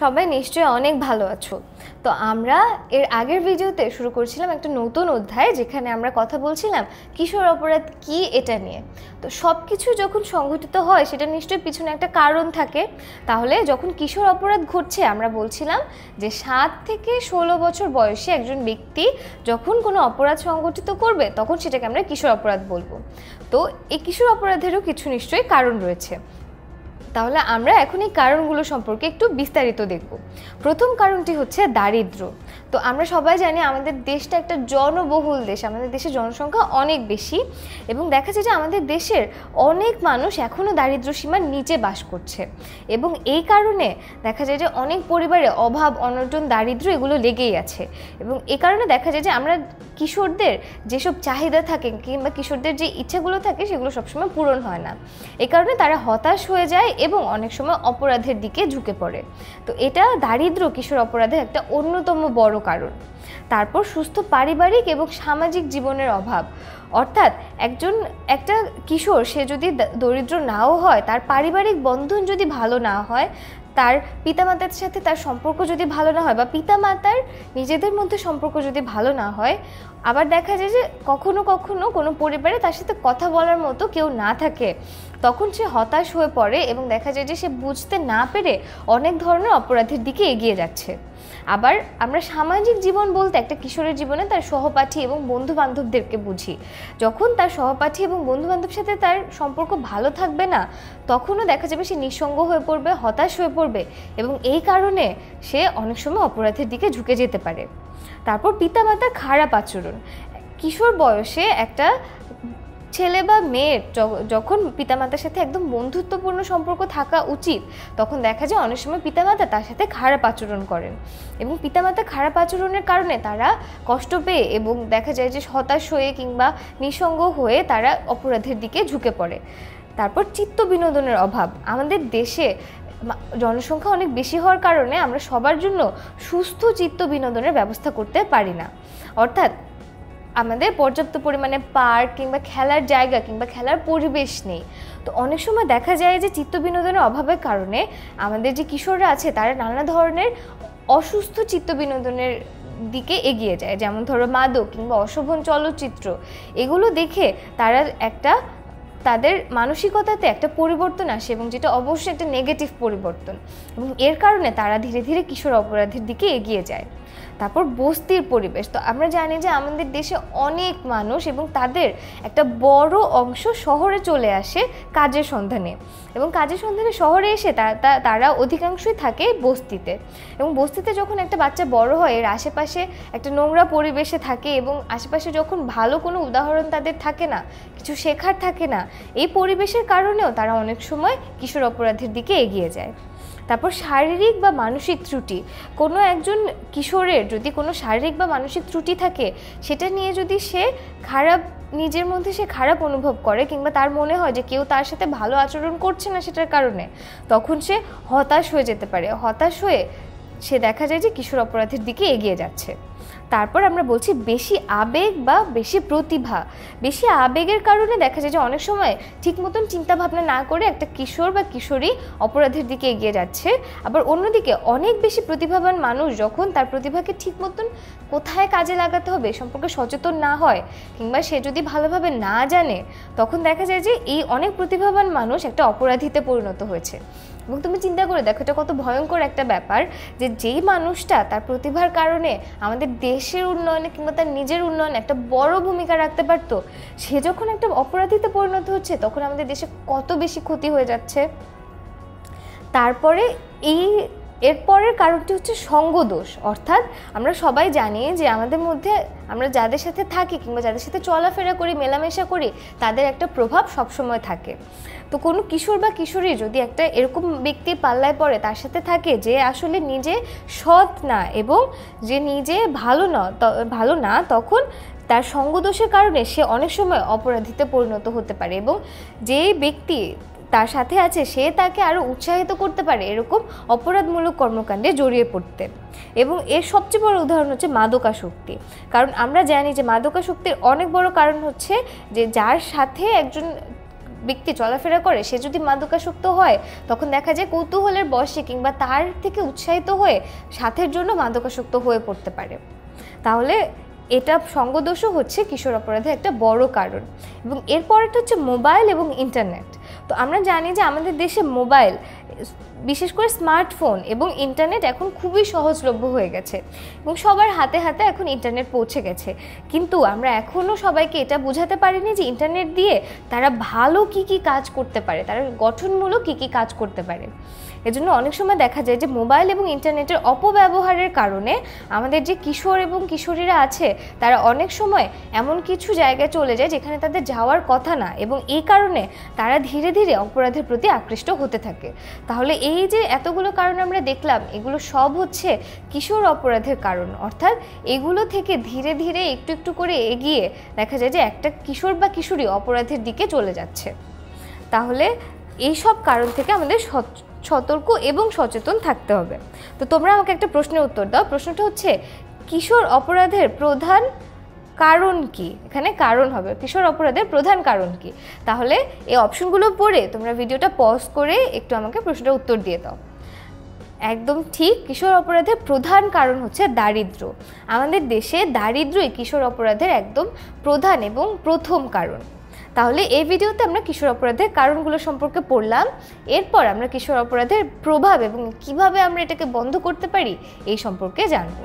সবাই নিশ্চয়ই অনেক ভালো আছো। তো আমরা এর আগের ভিডিওতে শুরু করেছিলাম একটা নতুন অধ্যায় যেখানে আমরা কথা বলছিলাম কিশোর অপরাধ কি এটা নিয়ে। তো সব কিছু যখন সংঘটিত হয় সেটা নিশ্চয়ই পিছনে একটা কারণ থাকে। তাহলে যখন কিশোর অপরাধ ঘটছে আমরা বলছিলাম যে সাত থেকে ষোলো বছর বয়সে একজন ব্যক্তি যখন কোনো অপরাধ সংঘটিত করবে তখন সেটাকে আমরা কিশোর অপরাধ বলব। তো এই কিশোর অপরাধেরও কিছু নিশ্চয়ই কারণ রয়েছে। তাহলে আমরা এখন এই কারণগুলো সম্পর্কে একটু বিস্তারিত দেখব। প্রথম কারণটি হচ্ছে দারিদ্র তো আমরা সবাই জানি আমাদের দেশটা একটা জনবহুল দেশ, আমাদের দেশের জনসংখ্যা অনেক বেশি এবং দেখা যায় যে আমাদের দেশের অনেক মানুষ এখনও দারিদ্র সীমার নিচে বাস করছে এবং এই কারণে দেখা যায় যে অনেক পরিবারে অভাব, অনটন দারিদ্র এগুলো লেগেই আছে এবং এ কারণে দেখা যায় যে আমরা কিশোরদের যেসব চাহিদা থাকে কিংবা কিশোরদের যে ইচ্ছাগুলো থাকে সেগুলো সবসময় পূরণ হয় না। এ কারণে তারা হতাশ হয়ে যায় এবং অনেক সময় অপরাধের দিকে ঝুঁকে পড়ে। তো এটা দারিদ্র কিশোর অপরাধের একটা অন্যতম বড় কারণ। তারপর সুস্থ পারিবারিক এবং সামাজিক জীবনের অভাব। অর্থাৎ একজন, একটা কিশোর, সে যদি দরিদ্র নাও হয়, তার পারিবারিক বন্ধন যদি ভালো না হয়, তার পিতামাতার সাথে তার সম্পর্ক যদি ভালো না হয় বা পিতামাতার নিজেদের মধ্যে সম্পর্ক যদি ভালো না হয়, আবার দেখা যায় যে কখনো কখনো কোনো পরিবারে তার সাথে কথা বলার মতো কেউ না থাকে। তখন সে হতাশ হয়ে পড়ে এবং দেখা যায় যে সে বুঝতে না পেরে অনেক ধরনের অপরাধের দিকে এগিয়ে যাচ্ছে। আবার আমরা সামাজিক জীবন বলতে একটা কিশোরের জীবনে তার সহপাঠী এবং বন্ধু বান্ধবদেরকে বুঝি। যখন তার সহপাঠী এবং বন্ধু বান্ধবের সাথে তার সম্পর্ক ভালো থাকবে না, তখনও দেখা যাবে সে নিঃসঙ্গ হয়ে পড়বে, হতাশ হয়ে পড়বে এবং এই কারণে সে অনেক সময় অপরাধের দিকে ঝুঁকে যেতে পারে। তারপর পিতামাতার খারাপ আচরণ। কিশোর বয়সে একটা ছেলে বা মেয়ের যখন পিতামাতার সাথে একদম বন্ধুত্বপূর্ণ সম্পর্ক থাকা উচিত, তখন দেখা যায় অনেক সময় পিতামাতা তার সাথে খারাপ আচরণ করেন এবং পিতামাতা খারাপ আচরণের কারণে তারা কষ্ট পেয়ে এবং দেখা যায় যে হতাশ হয়ে কিংবা নিঃসঙ্গ হয়ে তারা অপরাধের দিকে ঝুঁকে পড়ে। তারপর চিত্ত বিনোদনের অভাব। আমাদের দেশে জনসংখ্যা অনেক বেশি হওয়ার কারণে আমরা সবার জন্য সুস্থ চিত্ত বিনোদনের ব্যবস্থা করতে পারি না। অর্থাৎ আমাদের পর্যাপ্ত পরিমাণে পার্ক কিংবা খেলার জায়গা কিংবা খেলার পরিবেশ নেই। তো অনেক সময় দেখা যায় যে চিত্ত বিনোদনের অভাবের কারণে আমাদের যে কিশোররা আছে, তারা নানা ধরনের অসুস্থ চিত্ত বিনোদনের দিকে এগিয়ে যায়। যেমন ধরো মাদক কিংবা অশোভন চলচ্চিত্র, এগুলো দেখে তারা একটা, তাদের মানসিকতাতে একটা পরিবর্তন আসে এবং যেটা অবশ্যই একটা নেগেটিভ পরিবর্তন। এবং এর কারণে তারা ধীরে ধীরে কিশোর অপরাধের দিকে এগিয়ে যায়। তারপর বস্তির পরিবেশ। তো আমরা জানি যে আমাদের দেশে অনেক মানুষ এবং তাদের একটা বড় অংশ শহরে চলে আসে কাজের সন্ধানে। এবং কাজের সন্ধানে শহরে এসে তারা অধিকাংশই থাকে বস্তিতে। এবং বস্তিতে যখন একটা বাচ্চা বড় হয়, এর আশেপাশে একটা নোংরা পরিবেশে থাকে এবং আশেপাশে যখন ভালো কোনো উদাহরণ তাদের থাকে না, কিছু শেখার থাকে না, এই পরিবেশের কারণেও তারা অনেক সময় কিশোর অপরাধের দিকে এগিয়ে যায়। তারপর শারীরিক বা মানসিক ত্রুটি। কোনো একজন কিশোরের যদি কোনো শারীরিক বা মানসিক ত্রুটি থাকে, সেটা নিয়ে যদি সে খারাপ, নিজের মধ্যে সে খারাপ অনুভব করে কিংবা তার মনে হয় যে কেউ তার সাথে ভালো আচরণ করছে না সেটার কারণে, তখন সে হতাশ হয়ে যেতে পারে। হতাশ হয়ে সে দেখা যায় যে কিশোর অপরাধের দিকে এগিয়ে যাচ্ছে। তারপর আমরা বলছি বেশি আবেগ বা বেশি প্রতিভা। বেশি আবেগের কারণে দেখা যায় যে অনেক সময় ঠিক মতন চিন্তাভাবনা না করে একটা কিশোর বা কিশোরী অপরাধের দিকে এগিয়ে যাচ্ছে। আবার অন্যদিকে অনেক বেশি প্রতিভাবান মানুষ যখন তার প্রতিভাকে ঠিক মতন কোথায় কাজে লাগাতে হবে সম্পর্কে সচেতন না হয় কিংবা সে যদি ভালোভাবে না জানে, তখন দেখা যায় যে এই অনেক প্রতিভাবান মানুষ একটা অপরাধীতে পরিণত হয়েছে। এবং তুমি চিন্তা করে দেখো, এটা কত ভয়ঙ্কর একটা ব্যাপার যে যেই মানুষটা তার প্রতিভার কারণে আমাদের দেশের উন্নয়নে কিংবা তার নিজের উন্নয়নে একটা বড় ভূমিকা রাখতে পারত, সে যখন একটা অপরাধীতে পরিণত হচ্ছে, তখন আমাদের দেশে কত বেশি ক্ষতি হয়ে যাচ্ছে। তারপরে এই এরপরের কারণটি হচ্ছে সঙ্গদোষ। অর্থাৎ আমরা সবাই জানি যে আমাদের মধ্যে আমরা যাদের সাথে থাকি কিংবা যাদের সাথে চলাফেরা করি, মেলামেশা করি, তাদের একটা প্রভাব সবসময় থাকে। তো কোনো কিশোর বা কিশোরী যদি একটা এরকম ব্যক্তি পাল্লায় পড়ে, তার সাথে থাকে যে আসলে নিজে সৎ না এবং যে নিজে ভালো না ভালো না, তখন তার সঙ্গদোষের কারণে সে অনেক সময় অপরাধীতে পরিণত হতে পারে এবং যে ব্যক্তি তার সাথে আছে, সে তাকে আরও উৎসাহিত করতে পারে এরকম অপরাধমূলক কর্মকাণ্ডে জড়িয়ে পড়তে। এবং এর সবচেয়ে বড় উদাহরণ হচ্ছে মাদকাশক্তি কারণ আমরা জানি যে মাদকাশক্তির অনেক বড় কারণ হচ্ছে যে যার সাথে একজন ব্যক্তি চলাফেরা করে, সে যদি মাদকাসক্ত হয়, তখন দেখা যায় কৌতূহলের বয়সে কিংবা তার থেকে উৎসাহিত হয়ে সাথের জন্য মাদকাসক্ত হয়ে পড়তে পারে। তাহলে এটা সঙ্গদোষও হচ্ছে কিশোর অপরাধের একটা বড় কারণ। এবং এরপরেটা হচ্ছে মোবাইল এবং ইন্টারনেট। তো আমরা জানি যে আমাদের দেশে মোবাইল, বিশেষ করে স্মার্টফোন এবং ইন্টারনেট এখন খুবই সহজলভ্য হয়ে গেছে এবং সবার হাতে হাতে এখন ইন্টারনেট পৌঁছে গেছে। কিন্তু আমরা এখনও সবাইকে এটা বোঝাতে পারিনি যে ইন্টারনেট দিয়ে তারা ভালো কি কি কাজ করতে পারে, তারা গঠনমূলক কি কি কাজ করতে পারে। এজন্য অনেক সময় দেখা যায় যে মোবাইল এবং ইন্টারনেটের অপব্যবহারের কারণে আমাদের যে কিশোর এবং কিশোরীরা আছে, তারা অনেক সময় এমন কিছু জায়গায় চলে যায় যেখানে তাদের যাওয়ার কথা না এবং এই কারণে তারা ধীরে ধীরে অপরাধের প্রতি আকৃষ্ট হতে থাকে। তাহলে এই যে এতগুলো কারণ আমরা দেখলাম, এগুলো সব হচ্ছে কিশোর অপরাধের কারণ। অর্থাৎ এগুলো থেকে ধীরে ধীরে একটু একটু করে এগিয়ে দেখা যায় যে একটা কিশোর বা কিশোরী অপরাধের দিকে চলে যাচ্ছে। তাহলে এই সব কারণ থেকে আমাদের সতর্ক এবং সচেতন থাকতে হবে। তো তোমরা আমাকে একটা প্রশ্নের উত্তর দাও। প্রশ্নটা হচ্ছে, কিশোর অপরাধের প্রধান কারণ কি? এখানে কারণ হবে। কিশোর অপরাধের প্রধান কারণ কি? তাহলে এই অপশনগুলো পড়ে তোমরা ভিডিওটা পজ করে একটু আমাকে প্রশ্নটা উত্তর দিয়ে দাও। একদম ঠিক, কিশোর অপরাধের প্রধান কারণ হচ্ছে দারিদ্র। আমাদের দেশে দারিদ্রই কিশোর অপরাধের একদম প্রধান এবং প্রথম কারণ। তাহলে এই ভিডিওতে আমরা কিশোর অপরাধের কারণগুলো সম্পর্কে পড়লাম। এরপর আমরা কিশোর অপরাধের প্রভাব এবং কীভাবে আমরা এটাকে বন্ধ করতে পারি, এই সম্পর্কে জানব।